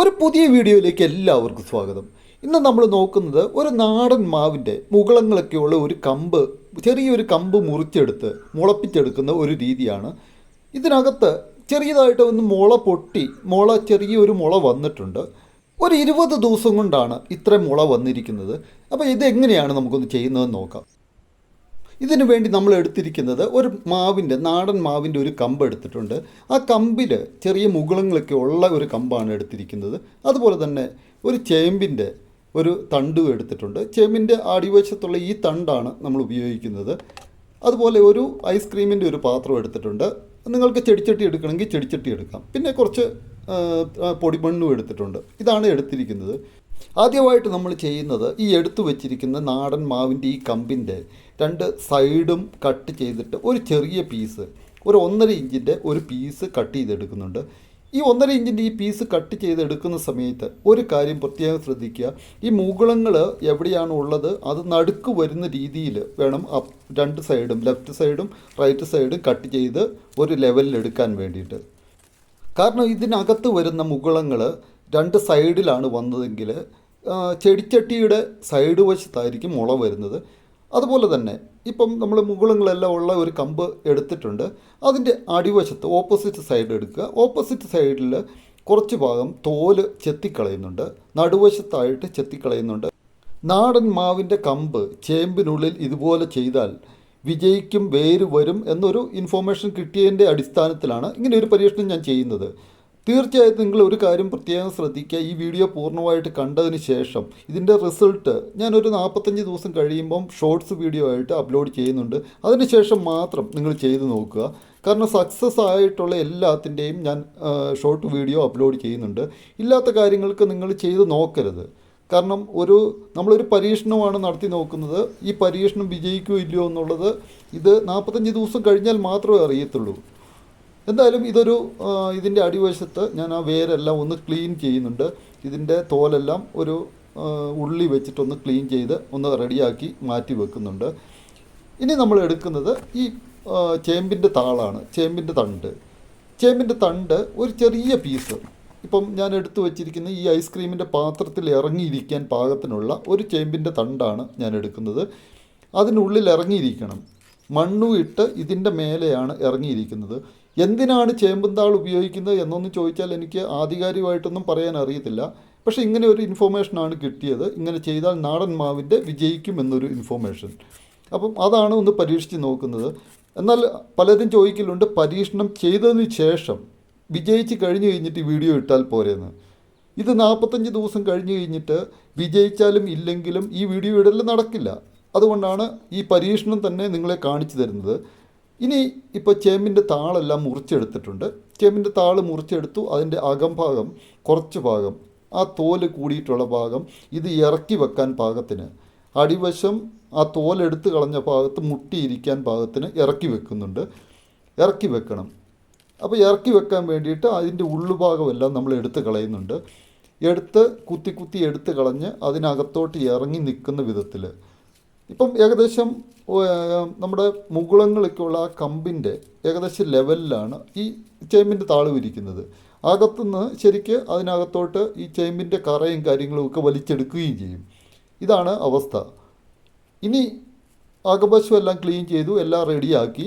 ഒരു പുതിയ വീഡിയോയിലേക്ക് എല്ലാവർക്കും സ്വാഗതം. ഇന്ന് നമ്മൾ നോക്കുന്നത് ഒരു നാടൻ മാവിന്റെ മുകളങ്ങളൊക്കെയുള്ള ഒരു കമ്പ് ചെറിയൊരു കമ്പ് മുറിച്ചെടുത്ത് മുളപ്പിച്ചെടുക്കുന്ന ഒരു രീതിയാണ്. ഇതിനകത്ത് ചെറിയതായിട്ട് ഒന്ന് മുള പൊട്ടി മുള ചെറിയൊരു മുള വന്നിട്ടുണ്ട്. ഒരു ഇരുപത് ദിവസം കൊണ്ടാണ് ഇത്ര മുള വന്നിരിക്കുന്നത്. അപ്പോൾ ഇതെങ്ങനെയാണ് നമുക്കൊന്ന് ചെയ്യുന്നതെന്ന് നോക്കാം. ഇതിനു വേണ്ടി നമ്മൾ എടുത്തിരിക്കുന്നത് ഒരു മാവിന്റെ നാടൻ മാവിന്റെ ഒരു കമ്പ് എടുത്തിട്ടുണ്ട്. ആ കമ്പിൽ ചെറിയ മുകുളങ്ങളൊക്കെ ഉള്ള ഒരു കമ്പാണ് എടുത്തിരിക്കുന്നത്. അതുപോലെ തന്നെ ഒരു ചേമ്പിന്റെ ഒരു തണ്ടും എടുത്തിട്ടുണ്ട്. ചേമ്പിന്റെ അടിവശത്തുള്ള ഈ തണ്ടാണ് നമ്മൾ ഉപയോഗിക്കുന്നത്. അതുപോലെ ഒരു ഐസ്ക്രീമിന്റെ ഒരു പാത്രം എടുത്തിട്ടുണ്ട്. നിങ്ങൾക്ക് ചെടിച്ചട്ടി എടുക്കണമെങ്കിൽ ചെടിച്ചട്ടി എടുക്കാം. പിന്നെ കുറച്ച് പൊടിമണ്ണും എടുത്തിട്ടുണ്ട്. ഇതാണ് എടുത്തിരിക്കുന്നത്. ആദ്യമായിട്ട് നമ്മൾ ചെയ്യുന്നത് ഈ എടുത്തു വെച്ചിരിക്കുന്ന നാടൻ മാവിന്റെ ഈ കമ്പിന്റെ രണ്ട് സൈഡും കട്ട് ചെയ്തിട്ട് ഒരു ചെറിയ പീസ് ഒരു ഒന്നര ഇഞ്ചിന്റെ ഒരു പീസ് കട്ട് ചെയ്തെടുക്കുന്നുണ്ട്. ഈ ഒന്നര ഇഞ്ചിന്റെ ഈ പീസ് കട്ട് ചെയ്തെടുക്കുന്ന സമയത്ത് ഒരു കാര്യം പ്രത്യേകം ശ്രദ്ധിക്കുക. ഈ മുകുളങ്ങൾ എവിടെയാണ് ഉള്ളത്? അത് നടുക്ക് വരുന്ന രീതിയിൽ വേണം രണ്ട് സൈഡും ലെഫ്റ്റ് സൈഡും റൈറ്റ് സൈഡും കട്ട് ചെയ്ത് ഒരു ലെവലിൽ എടുക്കാൻ വേണ്ടിയിട്ട്. കാരണം ഇതിനകത്ത് വരുന്ന മുകുളങ്ങൾ രണ്ട് സൈഡിലാണ് വന്നതെങ്കിൽ ചെടിച്ചട്ടിയുടെ സൈഡ് വശത്തായിരിക്കും മുള വരുന്നത്. അതുപോലെ തന്നെ ഇപ്പം നമ്മൾ മുകുളങ്ങളെല്ലാം ഉള്ള ഒരു കമ്പ് എടുത്തിട്ടുണ്ട്. അതിന്റെ അടിവശത്ത് ഓപ്പോസിറ്റ് സൈഡ് എടുക്കുക. ഓപ്പോസിറ്റ് സൈഡിൽ കുറച്ച് ഭാഗം തോൽ ചെത്തിക്കളയുന്നുണ്ട്. നടുവശത്തായിട്ട് ചെത്തിക്കളയുന്നുണ്ട്. നാടൻ മാവിന്റെ കമ്പ് ചേമ്പിനുള്ളിൽ ഇതുപോലെ ചെയ്താൽ വിജയിക്കും വേര് വരും എന്നൊരു ഇൻഫോർമേഷൻ കിട്ടിയതിന്റെ അടിസ്ഥാനത്തിലാണ് ഇങ്ങനെ ഒരു പരീക്ഷണം ഞാൻ ചെയ്യുന്നത്. തീർച്ചയായിട്ടും നിങ്ങൾ ഒരു കാര്യം പ്രത്യേകം ശ്രദ്ധിക്കുക. ഈ വീഡിയോ പൂർണമായിട്ട് കണ്ടതിന് ശേഷം ഇതിന്റെ റിസൾട്ട് ഞാനൊരു നാൽപ്പത്തഞ്ച് ദിവസം കഴിയുമ്പം ഷോർട്സ് വീഡിയോ ആയിട്ട് അപ്ലോഡ് ചെയ്യുന്നുണ്ട്. അതിനുശേഷം മാത്രം നിങ്ങൾ ചെയ്ത് നോക്കുക. കാരണം സക്സസ് ആയിട്ടുള്ള എല്ലാത്തിന്റെയും ഞാൻ ഷോർട്ട് വീഡിയോ അപ്ലോഡ് ചെയ്യുന്നുണ്ട്. ഇല്ലാത്ത കാര്യങ്ങൾക്ക് നിങ്ങൾ ചെയ്ത് നോക്കരുത്. കാരണം ഒരു നമ്മളൊരു പരീക്ഷണമാണ് നടത്തി നോക്കുന്നത്. ഈ പരീക്ഷണം വിജയിക്കുമോ ഇല്ലയോ എന്നുള്ളത് ഇത് നാൽപ്പത്തഞ്ച് ദിവസം കഴിഞ്ഞാൽ മാത്രമേ അറിയത്തുള്ളൂ. എന്തായാലും ഇതൊരു ഇതിന്റെ അടിവശത്ത് ഞാൻ ആ വേരെല്ലാം ഒന്ന് ക്ലീൻ ചെയ്യുന്നുണ്ട്. ഇതിന്റെ തോലെല്ലാം ഒരു ഉള്ളി വെച്ചിട്ടൊന്ന് ക്ലീൻ ചെയ്ത് ഒന്ന് റെഡിയാക്കി മാറ്റി വെക്കുന്നുണ്ട്. ഇനി നമ്മൾ എടുക്കുന്നത് ഈ ചേമ്പിന്റെ താളാണ് ചേമ്പിന്റെ തണ്ട്. ചേമ്പിന്റെ തണ്ട് ഒരു ചെറിയ പീസ്. ഇപ്പം ഞാൻ എടുത്തു വച്ചിരിക്കുന്ന ഈ ഐസ്ക്രീമിന്റെ പാത്രത്തിൽ ഇറങ്ങിയിരിക്കാൻ പാകത്തിനുള്ള ഒരു ചേമ്പിന്റെ തണ്ടാണ് ഞാൻ എടുക്കുന്നത്. അതിനുള്ളിൽ ഇറങ്ങിയിരിക്കണം. മണ്ണും ഇട്ട് ഇതിന്റെ മേലെയാണ് ഇറങ്ങിയിരിക്കുന്നത്. എന്തിനാണ് ചേമ്പുംതാൾ ഉപയോഗിക്കുന്നത് എന്നൊന്നും ചോദിച്ചാൽ എനിക്ക് ആധികാരികമായിട്ടൊന്നും പറയാൻ അറിയത്തില്ല. പക്ഷേ ഇങ്ങനെ ഒരു ഇൻഫോർമേഷനാണ് കിട്ടിയത്. ഇങ്ങനെ ചെയ്താൽ നാടൻ മാവിന്റെ വിജയിക്കും എന്നൊരു ഇൻഫോർമേഷൻ അപ്പം അതാണ് ഒന്ന് പരീക്ഷിച്ച് നോക്കുന്നത്. എന്നാൽ പലരും ചോദിക്കലുണ്ട് പരീക്ഷണം ചെയ്തതിന് ശേഷം വിജയിച്ച് കഴിഞ്ഞ് കഴിഞ്ഞിട്ട് വീഡിയോ ഇട്ടാൽ പോരെന്ന്. ഇത് നാൽപ്പത്തഞ്ച് ദിവസം കഴിഞ്ഞ് കഴിഞ്ഞിട്ട് വിജയിച്ചാലും ഇല്ലെങ്കിലും ഈ വീഡിയോ ഇടൽ നടക്കില്ല. അതുകൊണ്ടാണ് ഈ പരീക്ഷണം തന്നെ നിങ്ങളെ കാണിച്ചു തരുന്നത്. ഇനി ഇപ്പോൾ ചേമ്പിന്റെ താളെല്ലാം മുറിച്ചെടുത്തിട്ടുണ്ട്. ചേമ്പിന്റെ താൾ മുറിച്ചെടുത്തു. അതിന്റെ അകംഭാഗം കുറച്ച് ഭാഗം ആ തോൽ കൂടിയിട്ടുള്ള ഭാഗം ഇത് ഇറക്കി വെക്കാൻ പാകത്തിന്. അടിവശം ആ തോലെടുത്ത് കളഞ്ഞ ഭാഗത്ത് മുട്ടിയിരിക്കാൻ പാകത്തിന് ഇറക്കി വെക്കുന്നുണ്ട്. ഇറക്കി വെക്കണം. അപ്പോൾ ഇറക്കി വെക്കാൻ വേണ്ടിയിട്ട് അതിന്റെ ഉള്ളുഭാഗമെല്ലാം നമ്മൾ എടുത്ത് കളയുന്നുണ്ട്. എടുത്ത് കുത്തി കുത്തി എടുത്ത് കളഞ്ഞ് അതിനകത്തോട്ട് ഇറങ്ങി നിൽക്കുന്ന വിധത്തിൽ ഇപ്പം ഏകദേശം നമ്മുടെ മുകുളങ്ങളൊക്കെയുള്ള ആ കമ്പിന്റെ ഏകദേശം ലെവലിലാണ് ഈ ചേമ്പിന്റെ താൾ ഇരിക്കുന്നത് അകത്തുനിന്ന് ശരിക്ക് അതിനകത്തോട്ട് ഈ ചേമ്പിന്റെ കറയും കാര്യങ്ങളും ഒക്കെ വലിച്ചെടുക്കുകയും ചെയ്യും. ഇതാണ് അവസ്ഥ. ഇനി അകവശം എല്ലാം ക്ലീൻ ചെയ്തു എല്ലാം റെഡിയാക്കി.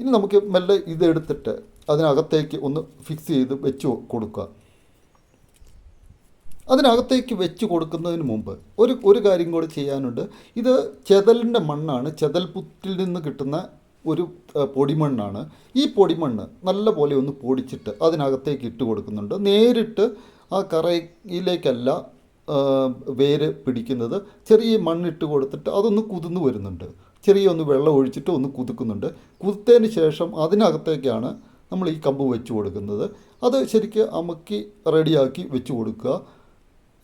ഇനി നമുക്ക് മെല്ലെ ഇതെടുത്തിട്ട് അതിനകത്തേക്ക് ഒന്ന് ഫിക്സ് ചെയ്ത് വെച്ച് കൊടുക്കുക അതിനകത്തേക്ക് വെച്ച് കൊടുക്കുന്നതിന് മുമ്പ് ഒരു ഒരു കാര്യം കൂടി ചെയ്യാനുണ്ട്. ഇത് ചെതലിന്റെ മണ്ണാണ്. ചെതൽപുറ്റിൽ നിന്ന് കിട്ടുന്ന ഒരു പൊടിമണ്ണാണ്. ഈ പൊടിമണ്ണ് നല്ലപോലെ ഒന്ന് പൊടിച്ചിട്ട് അതിനകത്തേക്ക് ഇട്ട് കൊടുക്കുന്നുണ്ട്. നേരിട്ട് ആ കറയിലേക്കല്ല വേര് പിടിക്കുന്നത്. ചെറിയ മണ്ണിട്ട് കൊടുത്തിട്ട് അതൊന്ന് കുതിർന്ന് വരുന്നുണ്ട്. ചെറിയ ഒന്ന് വെള്ളം ഒഴിച്ചിട്ട് ഒന്ന് കുതുക്കുന്നുണ്ട്. കുതിർത്തതിന് ശേഷം അതിനകത്തേക്കാണ് നമ്മൾ ഈ കമ്പ് വെച്ച് കൊടുക്കുന്നത്. അത് ശരിക്കും അമക്കി റെഡിയാക്കി വെച്ച് കൊടുക്കുക.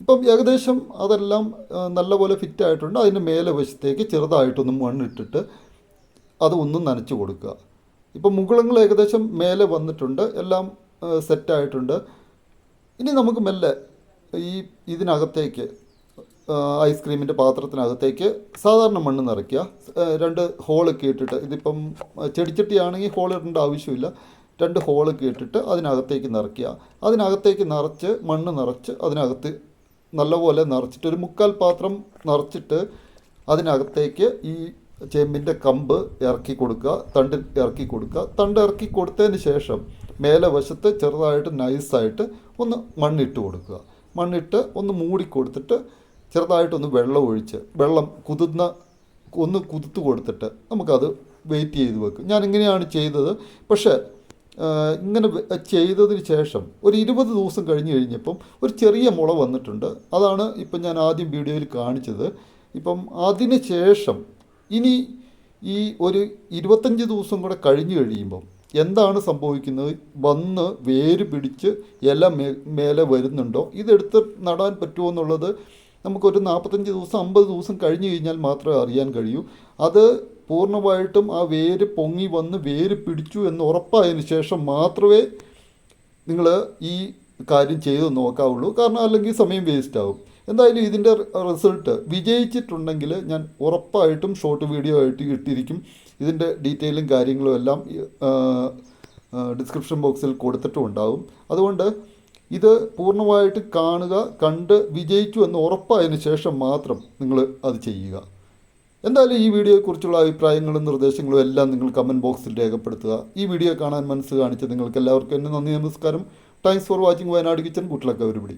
ഇപ്പം ഏകദേശം അതെല്ലാം നല്ലപോലെ ഫിറ്റ് ആയിട്ടുണ്ട്. അതിന്റെ മേലെ വശത്തേക്ക് ചെറുതായിട്ടൊന്ന് മണ്ണിട്ടിട്ട് അത് ഒന്ന് നനച്ച് കൊടുക്കുക. ഇപ്പം മുകളങ്ങൾ ഏകദേശം മേലെ വന്നിട്ടുണ്ട്. എല്ലാം സെറ്റായിട്ടുണ്ട് ഇനി നമുക്ക് മെല്ലെ ഈ ഇതിനകത്തേക്ക് ഐസ്ക്രീമിന്റെ പാത്രത്തിനകത്തേക്ക് സാധാരണ മണ്ണ് നിറയ്ക്കുക. രണ്ട് ഹോളൊക്കെ ഇട്ടിട്ട് ഇതിപ്പം ചെടിച്ചട്ടിയാണെങ്കിൽ ഹോൾ ഇടേണ്ട ആവശ്യമില്ല. രണ്ട് ഹോളൊക്കെ ഇട്ടിട്ട് അതിനകത്തേക്ക് നിറയ്ക്കുക. അതിനകത്തേക്ക് നിറച്ച് മണ്ണ് നിറച്ച് അതിനകത്ത് നല്ലപോലെ നിറച്ചിട്ട് ഒരു മുക്കാൽ പാത്രം നിറച്ചിട്ട് അതിനകത്തേക്ക് ഈ ചേമ്പിന്റെ കമ്പ് ഇറക്കി കൊടുക്കുക തണ്ട് ഇറക്കി കൊടുക്കുക. തണ്ട് ഇറക്കി കൊടുത്തതിന് ശേഷം മേലെ വശത്ത് ചെറുതായിട്ട് നൈസായിട്ട് ഒന്ന് മണ്ണിട്ട് കൊടുക്കുക. മണ്ണിട്ട് ഒന്ന് മൂടി കൊടുത്തിട്ട് ചെറുതായിട്ടൊന്ന് വെള്ളം ഒഴിച്ച് വെള്ളം കുതിർന്ന ഒന്ന് കുതിർത്ത് കൊടുത്തിട്ട് നമുക്കത് വെയിറ്റ് ചെയ്ത് വെക്കും. ഞാൻ ഇങ്ങനെയാണ് ചെയ്തത്. പക്ഷേ ഇങ്ങനെ ചെയ്തതിന് ശേഷം ഒരു ഇരുപത് ദിവസം കഴിഞ്ഞ് കഴിഞ്ഞപ്പം ഒരു ചെറിയ മുള വന്നിട്ടുണ്ട്. അതാണ് ഇപ്പം ഞാൻ ആദ്യം വീഡിയോയിൽ കാണിച്ചത്. ഇപ്പം അതിന് ശേഷം ഇനി ഈ ഒരു ഇരുപത്തഞ്ച് ദിവസം കൂടെ കഴിഞ്ഞ് കഴിയുമ്പം എന്താണ് സംഭവിക്കുന്നത്? വന്ന് വേര് പിടിച്ച് ഇല മേ മേലെ വരുന്നുണ്ടോ? ഇതെടുത്ത് നടാൻ പറ്റുമോ എന്നുള്ളത് നമുക്കൊരു നാൽപ്പത്തഞ്ച് ദിവസം അമ്പത് ദിവസം കഴിഞ്ഞ് കഴിഞ്ഞാൽ മാത്രമേ അറിയാൻ കഴിയൂ. അത് പൂർണമായിട്ടും ആ വേര് പൊങ്ങി വന്ന് വേര് പിടിച്ചു എന്ന് ഉറപ്പായതിനു ശേഷം മാത്രമേ നിങ്ങൾ ഈ കാര്യം ചെയ്ത് നോക്കാവുള്ളൂ. കാരണം അല്ലെങ്കിൽ സമയം വേസ്റ്റ് ആവും. എന്തായാലും ഇതിന്റെ റിസൾട്ട് വിജയിച്ചിട്ടുണ്ടെങ്കിൽ ഞാൻ ഉറപ്പായിട്ടും ഷോർട്ട് വീഡിയോ ആയിട്ട് ഇട്ടിരിക്കും. ഇതിന്റെ ഡീറ്റെയിലും കാര്യങ്ങളും എല്ലാം ഡിസ്ക്രിപ്ഷൻ ബോക്സിൽ കൊടുത്തിട്ടും ഉണ്ടാവും. അതുകൊണ്ട് ഇത് പൂർണമായിട്ട് കാണുക കണ്ട് വിജയിച്ചു എന്ന് ഉറപ്പായതിനു ശേഷം മാത്രം നിങ്ങൾ അത് ചെയ്യുക. എന്തായാലും ഈ വീഡിയോയെക്കുറിച്ചുള്ള അഭിപ്രായങ്ങളും നിർദ്ദേശങ്ങളും എല്ലാം നിങ്ങൾ കമന്റ് ബോക്സിൽ രേഖപ്പെടുത്തുക. ഈ വീഡിയോ കാണാൻ മനസ്സ് കാണിച്ച നിങ്ങൾക്ക് എല്ലാവർക്കും എന്നെ നന്ദി നമസ്കാരം. Thanks for watching Wayanad kitchen കുട്ടിലൊക്കെ ഒരുപിടി.